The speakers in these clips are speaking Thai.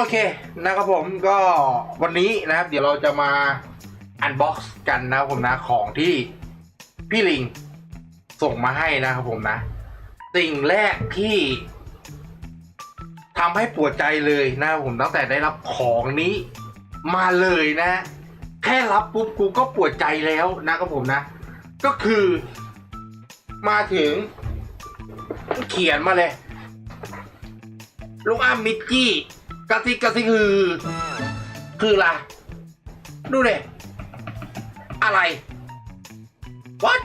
โอเคนะครับผมก็วันนี้นะครับ เดี๋ยวเราจะมาอันบ็อกซ์กันนะครับผมนะของที่พี่ลิงส่งมาให้นะครับผมนะ สิ่งแรกที่ทำให้ปวดใจเลยนะครับผมตั้งแต่ได้รับของนี้มาเลยนะ แค่รับปุ๊บกูก็ปวดใจแล้วนะครับผมนะ ก็คือมาถึง เขียนมาเลย ลูกอ้ามมิกกี้ กระซิกกระซิกคือ คืออะไร ดูเลยอะไร what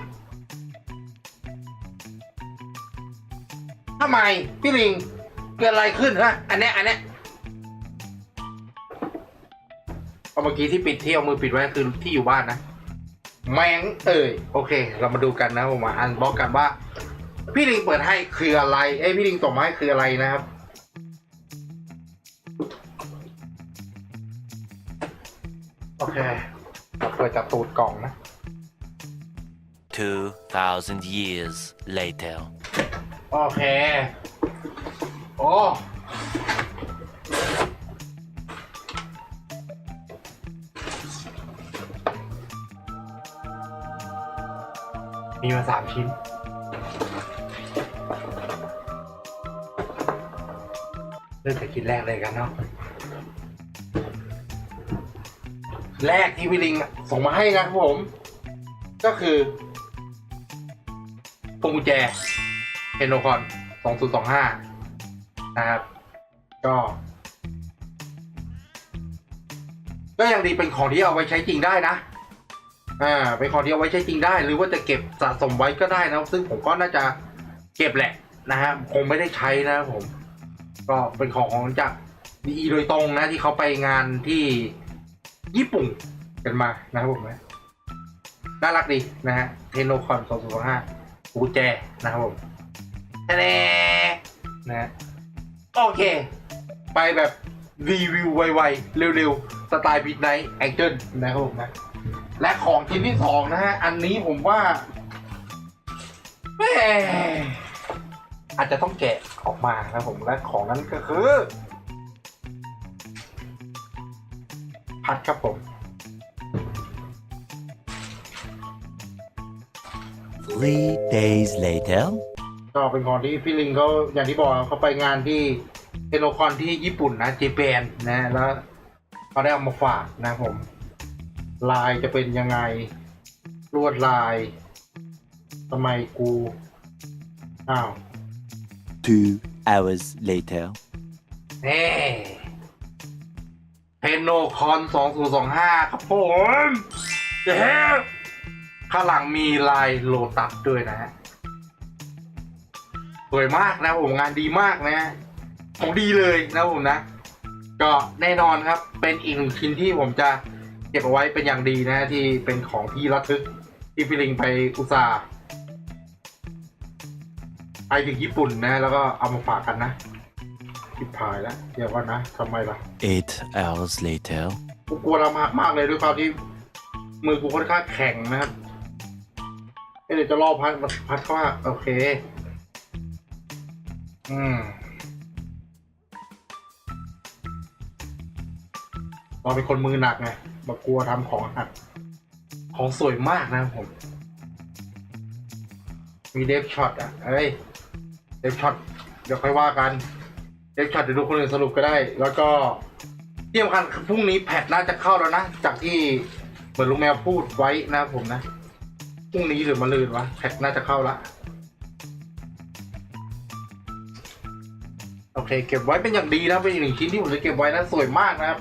ทำไม พี่ลิง เกิดอะไรขึ้นฮะ อันเนี้ยอันเนี้ยเอาเมื่อกี้ที่ปิดที่เอามือปิดไว้คือที่อยู่บ้านนะ แมงเอ่ยโอเค เรามาดูกันนะผมมาอันบล็อกกันว่า พี่ลิงเปิดให้คืออะไร เอ้ยพี่ลิงส่งมาให้คืออะไรนะครับ โอเคเราเปิดจากตูดกล่องนะ 2,000 years later. โอเค โอ้ มีมาสามชิ้น เริ่มจากชิ้นแรกเลยกันเนาะ แรกที่พี่ลิงส่งมาให้นะครับผม ก็คือพวงกุญแจเฮโนคอน2025 นะครับ ก็ ก็ยังดีเป็นของที่เอาไว้ใช้จริงได้นะอ่าเป็นของที่เอาไว้ใช้จริงได้ หรือว่าจะเก็บสะสมไว้ก็ได้นะ ซึ่งผมก็น่าจะเก็บแหละนะฮะคงไม่ได้ใช้นะผม ก็เป็นของของจากดีโดยตรงนะที่เขาไปงานที่ ญี่ปุ่นกันมานะครับผมนะน่ารักดีนะฮะเทโนคอน2025กุญแจนะครับผมแน่นะโอเค ไปแบบรีวิวไวๆ เร็วๆ สไตล์บิดไนท์แองเจิลนะครับผมนะ และของชิ้นที่สองนะฮะ อันนี้ผมว่าแม่อาจจะต้องแกะออกมานะครับผมและของนั้นก็คือ พัดครับผม Three days later. ก็เป็นของที่พี่ลิงเขาอย่างที่บอกเขาไปงานที่เทโนคอนที่ญี่ปุ่นนะเจแปนนะแล้วเขาได้เอามาฝากนะผม ลายจะเป็นยังไงลวดลายทำไมกูอ้าว Two hours later. เน่ เทโนคอนสองศูนย์สองห้าครับผมเย้ข้างหลังมีลายโลตัสด้วยนะฮะ สวยมากนะผมงานดีมากนะ ของดีเลยนะผมนะ ก็แน่นอนครับ เป็นอีกหนึ่งชิ้นที่ผมจะเก็บเอาไว้เป็นอย่างดีนะ ที่เป็นของที่ระทึกที่พี่ลิงไปอุตส่าห์ไปถึงญี่ปุ่นนะ แล้วก็เอามาฝากกันนะ ทิพายแล้วเดี๋ยวก่อนนะทำไมล่ะ Eight hours later. กูกลัวเรามากมากเลยด้วยความที่ มือกูค่อนข้างแข็งนะครับเอ้ยเดี๋ยวจะรอพัดพัดเข้ามาโอเค อืมเราเป็นคนมือหนักไงแบบกลัวทำของหักของสวยมากนะครับผม มีเดฟช็อตอะเอ้ย เดฟช็อตเดี๋ยวค่อยว่ากัน เดฟช็อตเดี๋ยวดูคนอื่นสรุปก็ได้ แล้วก็ที่สำคัญพรุ่งนี้แพทน่าจะเข้าแล้วนะ จากที่เหมือนลุงแมวพูดไว้นะผมนะพรุ่งนี้หรือมะรืนวะแพทน่าจะเข้าละโอเค เก็บไว้เป็นอย่างดีนะเป็นอีกหนึ่งชิ้นที่ผมจะเก็บไว้นะสวยมากนะครับ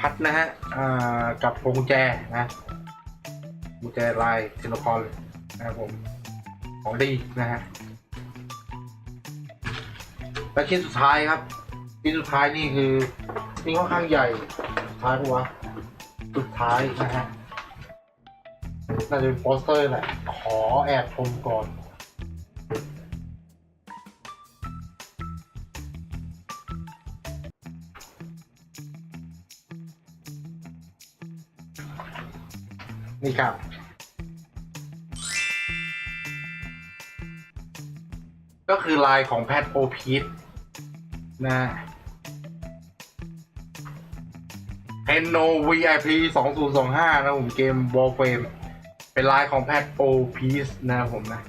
พัดนะฮะกับพวงกุญแจนะกุญแจลายเทนโนคอลนะครับผมของดีนะฮะ และชิ้นสุดท้ายครับชิ้นสุดท้ายนี่คือนี่ค่อนข้างใหญ่สุดท้ายปะวะสุดท้ายนะฮะน่าจะเป็นโปสเตอร์แหละ ขอแอบชมก่อนนี่ครับ ก็คือลายของแพทโอพีท นะ Tenno VIP 2025 นะผมเกม Warframe เป็นลายของแพทโอพีซนะครับผมนะ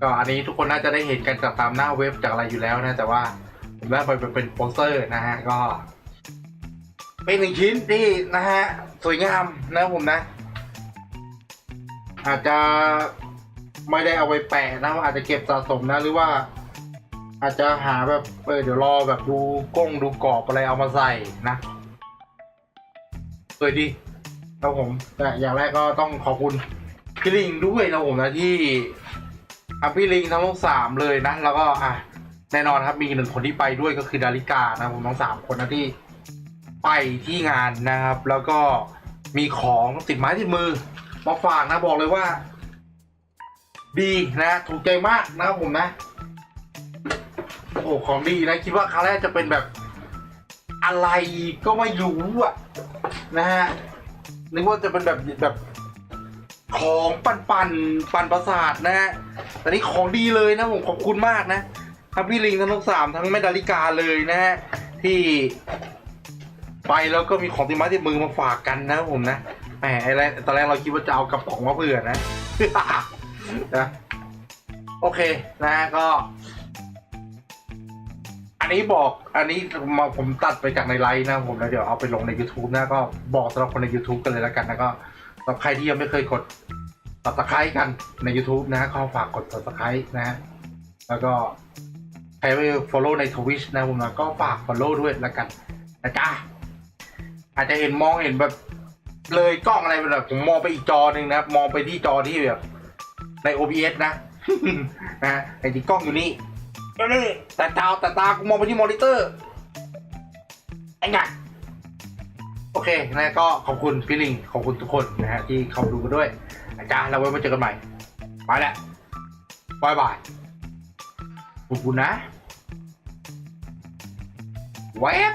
ก็อันนี้ทุกคนน่าจะได้เห็นกันจากตามหน้าเว็บจากอะไรอยู่แล้วนะ แต่ว่าผมได้ไปเป็นโปสเตอร์นะฮะ ก็ เป็นหนึ่งชิ้นที่นะฮะ สวยงามนะครับผมนะ อาจจะไม่ได้เอาไปแปะนะอาจจะเก็บสะสมนะหรือว่า อาจจะหาแบบเออเดี๋ยวรอแบบดูกล้องดูกรอบอะไรเอามาใส่นะสวยดีครับผมแต่อย่างแรกก็ต้องขอบคุณพี่ลิงด้วยนะผมนะที่ทำพี่ลิงทั้งทั้งสามเลยนะ แล้วก็อะแน่นอนครับมีหนึ่งคนที่ไปด้วยก็คือดาริกานะผมทั้งสามคนนะที่ไปที่งานนะครับ แล้วก็มีของติดไม้ติดมือมาฝากนะบอกเลยว่า ดีนะ ถูกใจมากนะครับผมนะ โอ้ของดีนะ คิดว่าครั้งแรกจะเป็นแบบอะไรก็ไม่รู้อะนะฮะนึกว่าจะเป็นแบบแบบของปันปันปันประสาทนะฮะแต่นี่ของดีเลยนะผมขอบคุณมากนะทั้งพี่ลิงทั้งลูกสามทั้งแม่ดาริกาเลยนะฮะที่ไปแล้วก็มีของติดไม้ติดมือมาฝากกันนะผมนะแหมไอ้แรกตอนแรกเราคิดว่าจะเอากระป๋องมาเผื่อนะนะโอเคนะก็ นนี้บอกอันนี้มาผมตัดไปจากในไลน์นะผมแล้วเดี๋ยวเอาไปลงใน YouTube นะก็บอกสำหรับคนใน YouTube กันเลยแล้วกันนะก็สำหรับใครที่ยังไม่เคยกด subscribe กันใน YouTube นะก็ฝากกด subscribe นะฮะแล้วก็ใครไม่ follow ใน Twitch นะผมนะก็ฝาก follow ด้วยแล้วกันนะจ๊ะอาจจะเห็นมองเห็นแบบเลยกล้องอะไรไปแบบผมมองไปอีกจอหนึ่งนะมองไปที่จอที่แบบใน OBS นะนะไอ้ที่กล้องอยู่นี่ นี่แต่ตาแต่ตากูมองไปที่มอนิเตอร์ไอ้ไงโอเคนะก็ขอบคุณพี่ลิงขอบคุณทุกคนนะฮะที่เข้ามาดูกันด้วยอาจารย์เราไว้มาเจอกันใหม่ไปแล้วบายบายขอบคุณนะเว็บ